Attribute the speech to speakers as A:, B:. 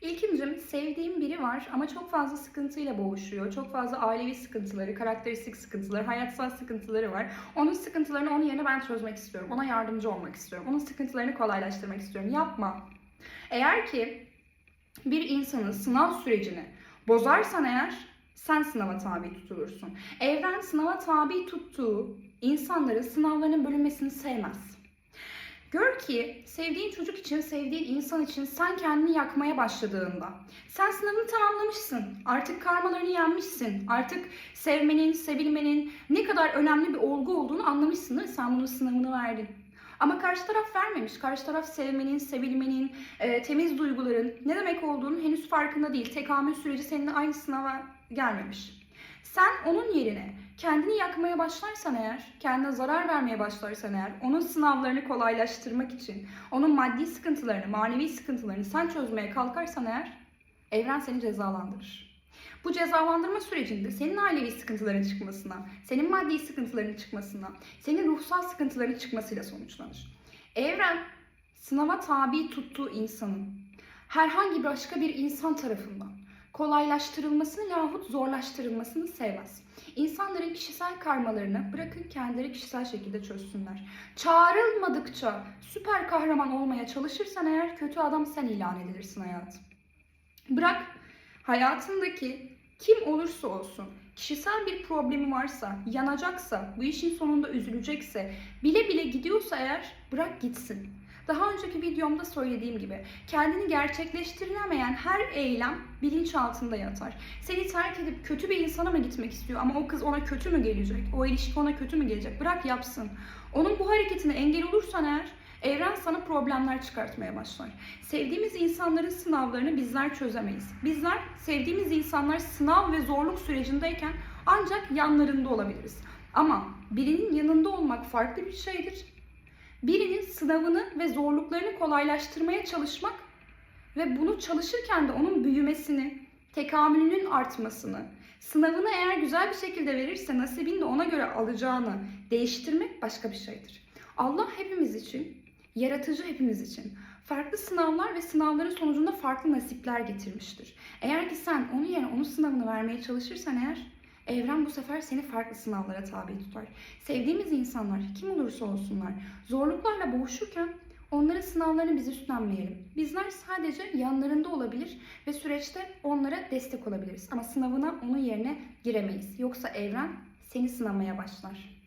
A: İlkincim sevdiğim biri var ama çok fazla sıkıntıyla boğuşuyor. Çok fazla ailevi sıkıntıları, karakteristik sıkıntıları, hayatsal sıkıntıları var. Onun sıkıntılarını onun yerine ben çözmek istiyorum. Ona yardımcı olmak istiyorum. Onun sıkıntılarını kolaylaştırmak istiyorum. Yapma. Eğer ki bir insanın sınav sürecini bozarsan eğer sen sınava tabi tutulursun. Evren sınava tabi tuttuğu insanların sınavlarının bölünmesini sevmez. Gör ki sevdiğin çocuk için, sevdiğin insan için sen kendini yakmaya başladığında, sen sınavını tamamlamışsın, artık karmalarını yenmişsin, artık sevmenin, sevilmenin ne kadar önemli bir olgu olduğunu anlamışsın değil mi? Sen bunun sınavını verdin. Ama karşı taraf vermemiş. Karşı taraf sevmenin, sevilmenin, e, temiz duyguların ne demek olduğunu henüz farkında değil. Tekamül süreci seninle aynı sınava gelmemiş. Sen onun yerine kendini yakmaya başlarsan eğer, kendine zarar vermeye başlarsan eğer, onun sınavlarını kolaylaştırmak için, onun maddi sıkıntılarını, manevi sıkıntılarını sen çözmeye kalkarsan eğer, evren seni cezalandırır. Bu cezalandırma sürecinde senin ailevi sıkıntıların çıkmasına, senin maddi sıkıntıların çıkmasına, senin ruhsal sıkıntıların çıkmasıyla sonuçlanır. Evren sınava tabi tuttuğu insanın herhangi başka bir insan tarafından kolaylaştırılmasını yahut zorlaştırılmasını sevmez. İnsanların kişisel karmalarını bırakın kendileri kişisel şekilde çözsünler. Çağrılmadıkça süper kahraman olmaya çalışırsan eğer kötü adam sen ilan edilirsin hayatım. Bırak hayatındaki kim olursa olsun kişisel bir problemi varsa, yanacaksa, bu işin sonunda üzülecekse, bile bile gidiyorsa eğer bırak gitsin. Daha önceki videomda söylediğim gibi kendini gerçekleştirilemeyen her eylem bilinçaltında yatar. Seni terk edip kötü bir insana mı gitmek istiyor ama o kız ona kötü mü gelecek? O ilişki ona kötü mü gelecek? Bırak yapsın. Onun bu hareketine engel olursan eğer Evren sana problemler çıkartmaya başlar. Sevdiğimiz insanların sınavlarını bizler çözemeyiz. Bizler sevdiğimiz insanlar sınav ve zorluk sürecindeyken ancak yanlarında olabiliriz. Ama birinin yanında olmak farklı bir şeydir. Sınavını ve zorluklarını kolaylaştırmaya çalışmak ve bunu çalışırken de onun büyümesini, tekamülünün artmasını, sınavını eğer güzel bir şekilde verirse nasibini de ona göre alacağını değiştirmek başka bir şeydir. Allah hepimiz için, yaratıcı hepimiz için farklı sınavlar ve sınavların sonucunda farklı nasipler getirmiştir. Eğer ki sen onun yerine onun sınavını vermeye çalışırsan eğer Evren bu sefer seni farklı sınavlara tabi tutar. Sevdiğimiz insanlar kim olursa olsunlar zorluklarla boğuşurken onların sınavlarını biz üstlenmeyelim. Bizler sadece yanlarında olabilir ve süreçte onlara destek olabiliriz. Ama sınavına onun yerine giremeyiz. Yoksa evren seni sınamaya başlar.